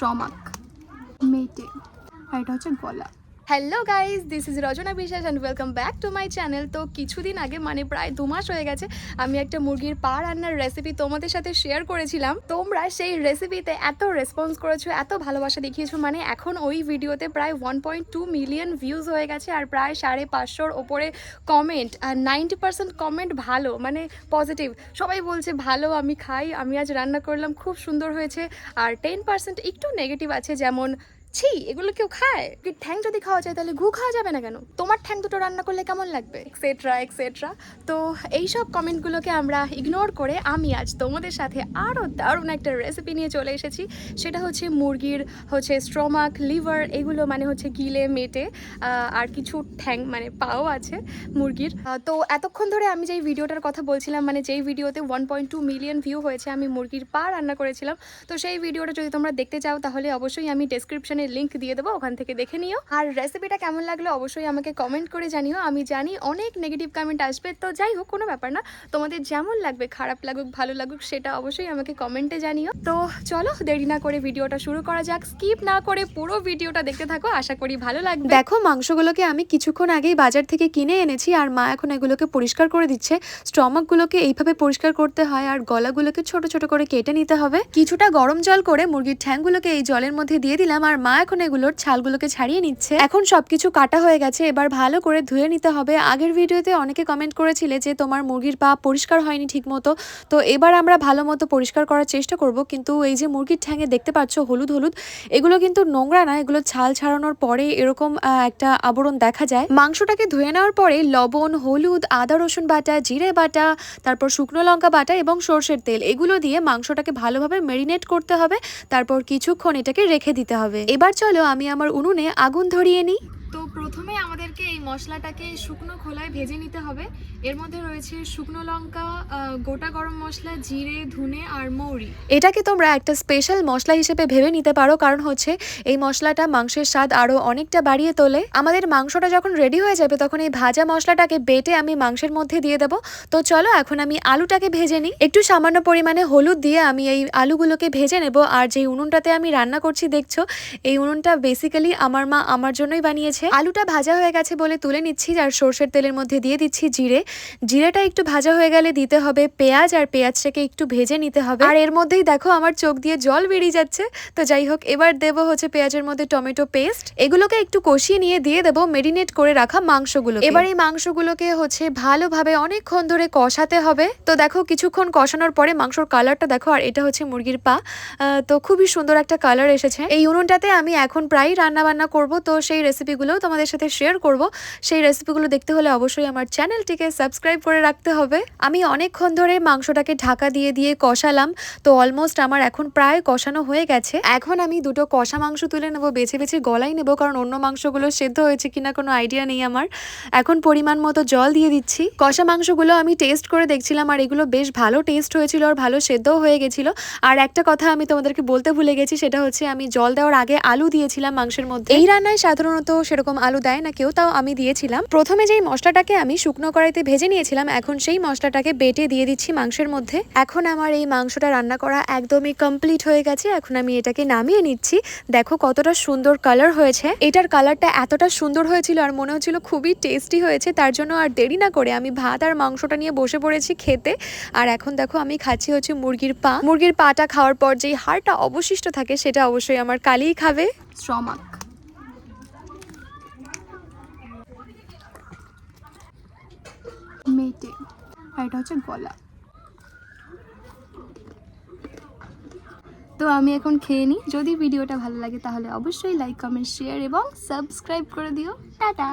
স্ট্রমাক মেটে আর এটা হচ্ছে গলা। Hello guys this is Rachana Biswas and welcome back to my channel তো কিছুদিন আগে মানে প্রায় দু মাস হয়ে গেছে, আমি একটা মুরগির পা রান্নার রেসিপি তোমাদের সাথে শেয়ার করেছিলাম। তোমরা সেই রেসিপিতে এত রেসপন্স করেছ, এত ভালোবাসা দেখিয়েছো মানে এখন ওই ভিডিওতে প্রায় one point two million views হয়ে গেছে আর প্রায় সাড়ে পাঁচশোর ওপরে কমেন্ট আর নাইনটি পার্সেন্ট কমেন্ট ভালো মানে পজিটিভ সবাই বলছে, ভালো, আমি খাই, আমি আজ রান্না করলাম, খুব সুন্দর হয়েছে। আর টেন পার্সেন্ট একটু নেগেটিভ আছে, যেমন ছি এগুলো কেউ খায়? কি ঠ্যাং যদি খাওয়া যায় তাহলে ঘু খাওয়া যাবে না কেন? তোমার ঠ্যাং দুটো রান্না করলে কেমন লাগবে? এক্সেট্রা এক্সেট্রা তো এইসব কমেন্টগুলোকে আমরা ইগনোর করে আমি আজ তোমাদের সাথে আরও দারুণ একটা রেসিপি নিয়ে চলে এসেছি। সেটা হচ্ছে মুরগির হচ্ছে স্ট্রমাক লিভার এগুলো মানে হচ্ছে গিলে মেটে আর কিছু ঠ্যাং মানে পাও আছে মুরগির। তো এতক্ষণ ধরে আমি যেই ভিডিওটার কথা বলছিলাম মানে যেই ভিডিওতে one point two million view হয়েছে আমি মুরগির পা রান্না করেছিলাম। তো সেই ভিডিওটা যদি তোমরা দেখতে চাও তাহলে অবশ্যই আমি ডেসক্রিপশনে লিঙ্ক দিয়ে দেবো, ওখান থেকে দেখে নিও। আর রেসিপিটা কেমন লাগল অবশ্যই আমাকে কমেন্ট করে জানিও। আমি জানি অনেক নেগেটিভ কমেন্ট আসবে, তো যাই হোক, কোনো ব্যাপার না। তোমাদের যেমন লাগবে, খারাপ লাগুক, ভালো লাগুক, সেটা অবশ্যই আমাকে কমেন্টে জানিও। তো চলো, দেরি না করে ভিডিওটা শুরু করা যাক। স্কিপ না করে পুরো ভিডিওটা দেখতে থাকো, আশা করি ভালো লাগবে। দেখো, মাংসগুলোকে আমি কিছুক্ষণ আগেই বাজার থেকে কিনে এনেছি, আর মা এখন এগুলোকে পরিষ্কার করে দিচ্ছে। স্টমাকগুলোকে এইভাবে পরিষ্কার করতে হয়, আর গলাগুলোকে ছোট ছোট করে কেটে নিতে হবে। কিছুটা গরম জল করে মুরগির ঠ্যাংগুলোকে এই জলের মধ্যে দিয়ে দিলাম, আর মা এখন এগুলোর ছালগুলোকে ছাড়িয়ে নিচ্ছে। এখন সবকিছু কাটা হয়ে গেছে, এবার ভালো করে ধুয়ে নিতে হবে। আগের ভিডিওতে অনেকে কমেন্ট করেছিলে যে তোমার মুরগির পা পরিষ্কার হয়নি ঠিক মতো তো এবার আমরা ভালো মতো পরিষ্কার করার চেষ্টা করব। কিন্তু এই যে মুরগির ঠ্যাঙে দেখতে পাচ্ছ হলুদ হলুদ, এগুলো কিন্তু নোংরা না, এগুলো ছাল ছাড়ানোর পরে এরকম একটা আবরণ দেখা যায়। মাংসটাকে ধুয়ে নেওয়ার পরে লবণ, হলুদ, আদা, রসুন বাটা, জিরে বাটা, তারপর শুকনো লঙ্কা বাটা এবং সর্ষের তেল, এগুলো দিয়ে মাংসটাকে ভালোভাবে মেরিনেট করতে হবে। তারপর কিছুক্ষণ এটাকে রেখে দিতে হবে। এবার চলো আমি আমার উনুনে আগুন ধরিয়ে নিই। তো প্রথমে আমাদেরকে এই মশলাটাকে শুকনো খোলায় ভেজে নিতে হবে। এর মধ্যে রয়েছে শুকনো লঙ্কা গোটা গরম মশলা, জিরে, ধুনে আর মৌরি। এটাকে তোমরা একটা স্পেশাল মশলা হিসেবে ভেবে নিতে পারো, কারণ হচ্ছে এই মশলাটা মাংসের স্বাদ আরও অনেকটা বাড়িয়ে তোলে। আমাদের মাংসটা যখন রেডি হয়ে যাবে, তখন এই ভাজা মশলাটাকে বেটে আমি মাংসের মধ্যে দিয়ে দেবো। তো চলো, এখন আমি আলুটাকে ভেজে নিই। একটু সামান্য পরিমাণে হলুদ দিয়ে আমি এই আলুগুলোকে ভেজে নেব। আর যেই উনুনটাতে আমি রান্না করছি, দেখছ, এই উনুনটা বেসিক্যালি আমার মা আমার জন্যই বানিয়েছে। আলুটা ভাজা হয়ে গেছে বলে তুলে নিচ্ছি আর সর্ষের তেলের মধ্যে দিয়ে দিচ্ছি জিরে। জিরেটা একটু ভাজা হয়ে গেলে দিতে হবে পেঁয়াজ আর পেঁয়াজটাকে একটু ভেজে নিতে হবে। আর এর মধ্যেই দেখো আমার চোখ দিয়ে জল বেরিয়ে যাচ্ছে। তো যাই হোক, এবার দেব হচ্ছে পেঁয়াজের মধ্যে টমেটো পেস্ট। এগুলোকে একটু কষিয়ে নিয়ে দিয়ে দেবো মেরিনেট করে রাখা মাংসগুলো এবার এই মাংসগুলোকে হচ্ছে ভালোভাবে অনেকক্ষণ ধরে কষাতে হবে। তো দেখো কিছুক্ষণ কষানোর পরে মাংসর কালারটা দেখো, আর এটা হচ্ছে মুরগির পা। তো খুবই সুন্দর একটা কালার এসেছে। এই উনুনটাতে আমি এখন প্রায় রান্না বান্না করব। তো সেই রেসিপিগুলো তোমাদের সাথে শেয়ার করব। সেই রেসিপিগুলো দেখতে হলে অবশ্যই আমার চ্যানেলটিকে সাবস্ক্রাইব করে রাখতে হবে। আমি অনেকক্ষণ ধরে মাংসটাকে ঢাকা দিয়ে দিয়ে কষালাম। তো অলমোস্ট আমার এখন প্রায় কষানো হয়ে গেছে। এখন আমি দুটো কষা মাংস তুলে নেব, বেছে বেছে গলাই নেব, কারণ অন্য মাংসগুলো সেদ্ধ হয়েছে কিনা কোনো আইডিয়া নেই আমার। এখন পরিমাণ মতো জল দিয়ে দিচ্ছি। কষা মাংসগুলো আমি টেস্ট করে দেখছিলাম, আর এগুলো বেশ ভালো টেস্ট হয়েছিল, আর ভালো সেদ্ধও হয়ে গেছিল। আর একটা কথা আমি তোমাদেরকে বলতে ভুলে গেছি, সেটা হচ্ছে আমি জল দেওয়ার আগে আলু দিয়েছিলাম মাংসের মধ্যে। এই রান্নায় সাধারণত সেরকম আলু দেয় না কেউ, তাও আমি দিয়েছিলাম। প্রথমে যেই মশলাটাকে আমি শুকনো কড়াইতে ভেজে নিয়েছিলাম, এখন সেই মশলাটাকে বেটে দিয়ে দিচ্ছি মাংসের মধ্যে। এখন আমার এই মাংসটা রান্না করা একদমই কমপ্লিট হয়ে গেছে। এখন আমি এটাকে নামিয়ে নিচ্ছি। দেখো কতটা সুন্দর কালার হয়েছে। এটার কালারটা এতটা সুন্দর হয়েছিল আর মনে হচ্ছিল খুবই টেস্টি হয়েছে, তার জন্য আর দেরি না করে আমি ভাত আর মাংসটা নিয়ে বসে পড়েছি খেতে। আর এখন দেখো আমি খাচ্ছি হচ্ছে মুরগির পা। মুরগির পাটা খাওয়ার পর যেই হাড়টা অবশিষ্ট থাকে, সেটা অবশ্যই আমার কালিই খাবে। স্ট্রমাক মেটে আর এটা হচ্ছে গলা। তো আমি এখন খেয়ে নিই। যদি ভিডিওটা ভালো লাগে তাহলে অবশ্যই লাইক কমেন্ট শেয়ার এবং সাবস্ক্রাইব করে দিও। Ta ta!